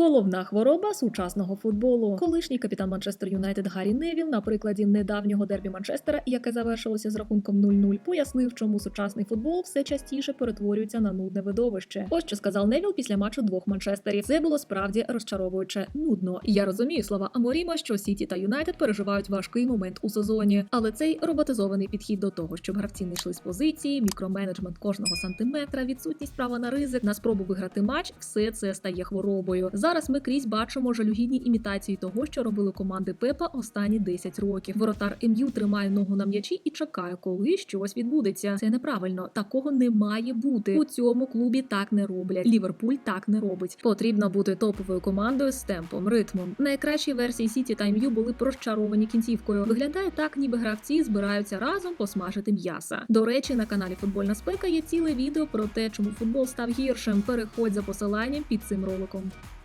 Головна хвороба сучасного футболу. Колишній капітан Манчестер Юнайтед Гаррі Невіл на прикладі недавнього дербі Манчестера, яке завершилося з рахунком 0-0, пояснив, чому сучасний футбол все частіше перетворюється на нудне видовище. Ось що сказав Невіл після матчу двох Манчестерів. Це було справді розчаровуюче нудно. Я розумію слова Аморіма, що Сіті та Юнайтед переживають важкий момент у сезоні, але цей роботизований підхід до того, щоб гравці не йшли з позиції, мікроменеджмент кожного сантиметра, відсутність права на ризик, на спробу виграти матч, все це стає хворобою. Зараз ми крізь бачимо жалюгідні імітації того, що робили команди Пепа останні 10 років. Воротар МЮ тримає ногу на м'ячі і чекає, коли щось відбудеться. Це неправильно. Такого не має бути. У цьому клубі так не роблять. Ліверпуль так не робить. Потрібно бути топовою командою з темпом, ритмом. Найкращі версії Сіті та МЮ були б розчаровані кінцівкою. Виглядає так, ніби гравці збираються разом посмажити м'яса. До речі, на каналі Футбольна спека є ціле відео про те, чому футбол став гіршим. Переходь за посиланням під цим роликом.